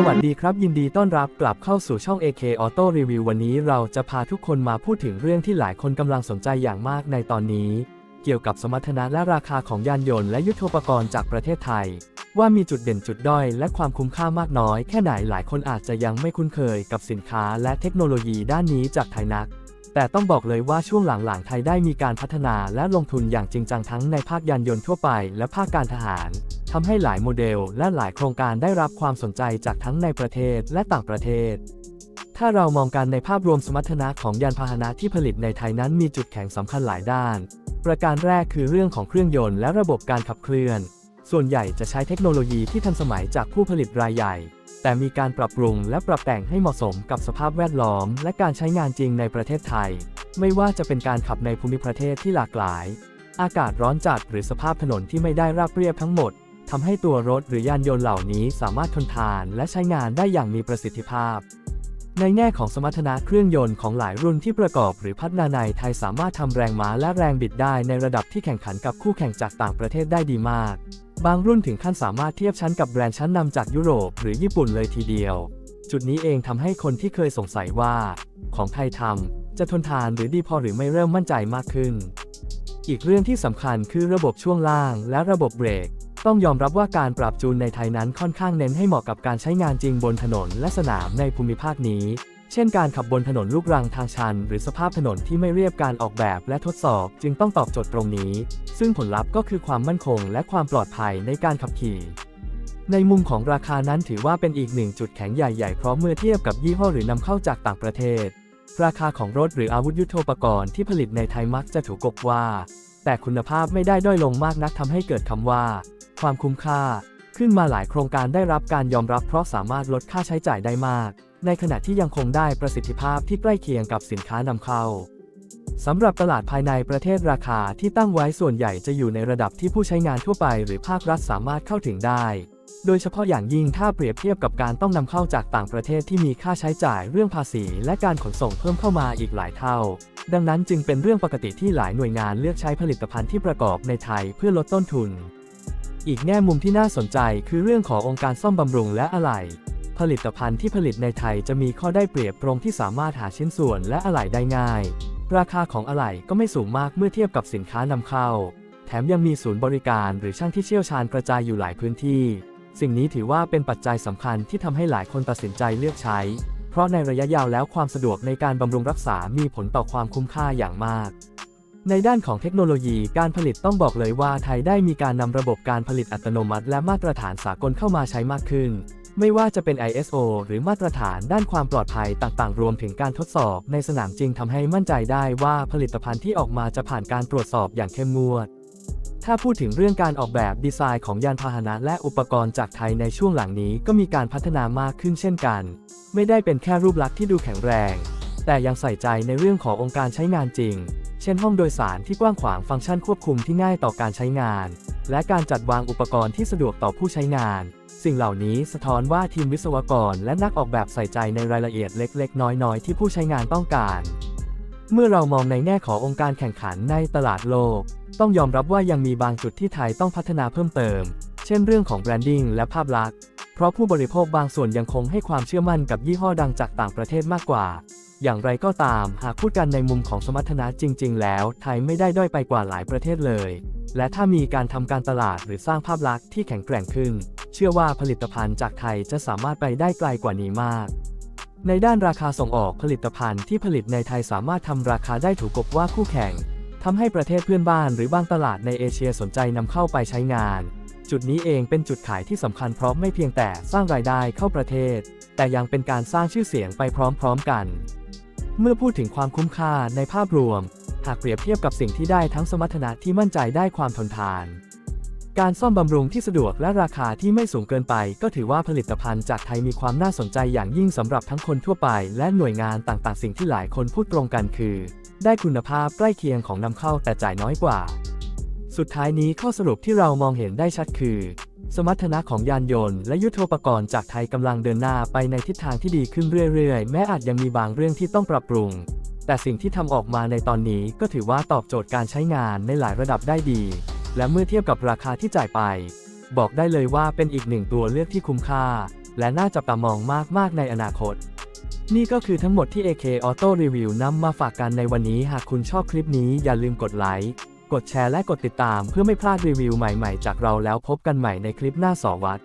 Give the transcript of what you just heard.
สวัสดีครับ ยินดีต้อนรับกลับเข้าสู่ช่อง AK Auto Review วันนี้เราจะพาทุกคนมาพูดถึงเรื่องที่หลายคนกำลังสนใจอย่างมากในตอนนี้ เกี่ยวกับสมรรถนะและราคาของยานยนต์และยุทโธปกรณ์จากประเทศไทย ว่ามีจุดเด่นจุดด้อยและความคุ้มค่ามากน้อย แค่ไหนหลายคนอาจจะยังไม่คุ้นเคยกับสินค้าและเทคโนโลยีด้านนี้จากไทยนัก แต่ต้องบอกเลยว่าช่วงหลังๆไทยได้มีการพัฒนาและลงทุนอย่างจริงจังทั้งในภาคยานยนต์ทั่วไป และภาคการทหาร ทำให้หลายโมเดลและหลายโครงการได้รับความสนใจจากทั้งในประเทศและต่างประเทศ ถ้าเรามองกันในภาพรวมสมรรถนะของยานพาหนะที่ผลิตในไทยนั้นมีจุดแข็งสำคัญหลายด้าน ประการแรกคือเรื่องของเครื่องยนต์และระบบการขับเคลื่อน ส่วนใหญ่จะใช้เทคโนโลยีที่ทันสมัยจากผู้ผลิตรายใหญ่ แต่มีการปรับปรุงและปรับแต่งให้เหมาะสมกับสภาพแวดล้อม และการใช้งานจริงในประเทศไทย ไม่ว่าจะเป็นการขับในภูมิประเทศที่หลากหลาย อากาศร้อนจัดหรือสภาพถนนที่ไม่ได้ราบเรียบทั้งหมด ทำให้ตัวรถหรือยานยนต์เหล่านี้สามารถทนทานและใช้งานได้อย่างมีประสิทธิภาพ ในแง่ของสมรรถนะเครื่องยนต์ของหลายรุ่นที่ประกอบหรือพัฒนาในไทยสามารถทำแรงม้าและแรงบิดได้ในระดับที่แข่งขันกับคู่แข่งจากต่างประเทศได้ดีมาก บางรุ่นถึงขั้นสามารถเทียบชั้นกับแบรนด์ชั้นนำจากยุโรปหรือญี่ปุ่นเลยทีเดียว จุดนี้เองทำให้คนที่เคยสงสัยว่า ของไทยทำจะทนทานหรือดีพอหรือไม่เริ่มมั่นใจมากขึ้น อีกเรื่องที่สำคัญคือระบบช่วงล่างและระบบเบรก ต้องยอมรับว่าการปรับจูนในไทยนั้นค่อนข้างเน้นให้เหมาะกับการใช้งานจริงบนถนนและสนามในภูมิภาคนี้ เช่นการขับบนถนนลูกรังทางชัน หรือสภาพถนนที่ไม่เรียบการออกแบบและทดสอบ จึงต้องตอบโจทย์ตรงนี้ ซึ่งผลลัพธ์ก็คือความมั่นคงและความปลอดภัยในการขับขี่ ในมุมของราคานั้นถือว่าเป็นอีกหนึ่งจุดแข็งใหญ่ๆเพราะเมื่อเทียบกับยี่ห้อหรือนำเข้าจากต่างประเทศ ราคาของรถหรืออาวุธยุโทโธปกรณ์ที่ผลิตในไทยมักจะถูกกบว่า แต่คุณภาพไม่ได้ด้อยลงมากนักทำให้เกิดคำว่า ความคุ้มค่า ขึ้นมาหลายโครงการได้รับการยอมรับเพราะสามารถลดค่าใช้จ่ายได้มาก ในขณะที่ยังคงได้ประสิทธิภาพที่ใกล้เคียงกับสินค้านำเข้าสำหรับตลาดภายในประเทศราคาที่ตั้งไว้ส่วนใหญ่จะอยู่ในระดับที่ผู้ใช้งานทั่วไปหรือภาครัฐสามารถเข้าถึงได้ โดยเฉพาะอย่างยิ่งถ้าเปรียบเทียบกับการต้องนำเข้าจากต่างประเทศที่มีค่าใช้จ่ายเรื่องภาษี และการขนส่งเพิ่มเข้ามาอีกหลายเท่า ดังนั้นจึงเป็นเรื่องปกติที่หลายหน่วยงานเลือกใช้ผลิตภัณฑ์ที่ประกอบในไทยเพื่อลดต้นทุน อีกแง่มุมที่น่าสนใจคือเรื่องขององค์การซ่อมบำรุงและอะไหล่ ผลิตภัณฑ์ที่ผลิตในไทยจะมีข้อได้เปรียบตรงที่สามารถหาชิ้นส่วนและอะไหล่ได้ง่าย ราคาของอะไหล่ก็ไม่สูงมากเมื่อเทียบกับสินค้านำเข้า แถมยังมีศูนย์บริการหรือช่างที่เชี่ยวชาญกระจายอยู่หลายพื้นที่ สิ่งนี้ถือว่าเป็นปัจจัยสำคัญที่ทำให้หลายคนตัดสินใจเลือกใช้ เพราะในระยะยาวแล้วความสะดวกในการบำรุงรักษามีผลต่อความคุ้มค่าอย่างมาก ในด้านของเทคโนโลยีการผลิตต้องบอกเลยว่าไทยได้มีการนำระบบการผลิตอัตโนมัติ และมาตรฐานสากลเข้ามาใช้มากขึ้น ไม่ว่าจะเป็น ISO หรือมาตรฐานด้านความปลอดภัยต่างๆ รวมถึงการทดสอบในสนามจริงทำให้มั่นใจได้ว่าผลิตภัณฑ์ที่ออกมาจะผ่านการตรวจสอบอย่างเข้มงวด ถ้าพูดถึงเรื่องการออกแบบดีไซน์ของยานพาหนะและอุปกรณ์จากไทยในช่วงหลังนี้ก็มีการพัฒนามากขึ้นเช่นกัน ไม่ได้เป็นแค่รูปลักษณ์ที่ดูแข็งแรง แต่ยังใส่ใจในเรื่องขององค์การใช้งานจริง เช่นห้องโดยสารที่กว้างขวางฟังก์ชันควบคุมที่ง่ายต่อการใช้งาน และการจัดวางอุปกรณ์ที่สะดวกต่อผู้ใช้งาน สิ่งเหล่านี้สะท้อนว่าทีมวิศวกรและนักออกแบบใส่ใจในรายละเอียดเล็ก ๆ น้อย ๆ ที่ผู้ใช้งานต้องการ เมื่อเรามองในแง่ขององค์การแข่งขันในตลาดโลก ต้องยอมรับว่ายังมีบางจุดที่ไทยต้องพัฒนาเพิ่มเติม เช่นเรื่องของแบรนดิ้งและภาพลักษณ์ เพราะผู้บริโภคบางส่วนยังคงให้ความเชื่อมั่นกับยี่ห้อดังจากต่างประเทศมากกว่า อย่างไรก็ตาม หากพูดกันในมุมของสมรรถนะจริง ๆ แล้ว ไทยไม่ได้ด้อยไปกว่าหลายประเทศเลย และถ้ามีการทำการตลาดหรือสร้างภาพลักษณ์ที่แข็งแกร่งขึ้น เชื่อว่าผลิตภัณฑ์จากไทยจะสามารถไปได้ไกลกว่านี้มาก ในด้านราคาส่งออกผลิตภัณฑ์ที่ผลิตในไทยสามารถทำราคาได้ถูกกบว่าคู่แข่งทำให้ประเทศเพื่อนบ้านหรือบางตลาดในเอเชียสนใจนำเข้าไปใช้งาน จุดนี้เองเป็นจุดขายที่สำคัญเพราะไม่เพียงแต่สร้างรายได้เข้าประเทศ แต่ยังเป็นการสร้างชื่อเสียงไปพร้อมๆกัน เมื่อพูดถึงความคุ้มค่าในภาพรวม หากเปรียบเทียบกับสิ่งที่ได้ทั้งสมรรถนะที่มั่นใจได้ความทนทาน การซ่อมบำรุงที่สะดวกและราคาที่ไม่สูงเกินไป ก็ถือว่าผลิตภัณฑ์จากไทยมีความน่าสนใจอย่างยิ่งสำหรับทั้งคนทั่วไป และหน่วยงานต่างๆ สิ่งที่หลายคนพูดตรงกันคือ ได้คุณภาพใกล้เคียงของนำเข้าแต่จ่ายน้อยกว่า สุดท้ายนี้ข้อสรุปที่เรามองเห็นได้ชัดคือ สมรรถนะของยานยนต์และยุทโธปกรณ์จากไทยกำลังเดินหน้าไปในทิศทางที่ดีขึ้นเรื่อยๆ แม้อาจยังมีบางเรื่องที่ต้องปรับปรุง แต่สิ่งที่ทำออกมาในตอนนี้ก็ถือว่าตอบโจทย์การใช้งานในหลายระดับได้ดี และเมื่อเทียบกับราคาที่จ่ายไป บอกได้เลยว่าเป็นอีกหนึ่งตัวเลือกที่คุ้มค่า และน่าจับตามองมากๆในอนาคต นี่ก็คือทั้งหมดที่ AK Auto Review นำมาฝากกันในวันนี้ หากคุณชอบคลิปนี้อย่าลืมกดไลค์ กดแชร์และกดติดตามเพื่อไม่พลาดรีวิวใหม่ๆ จากเราแล้วพบกันใหม่ในคลิปหน้าสวัสด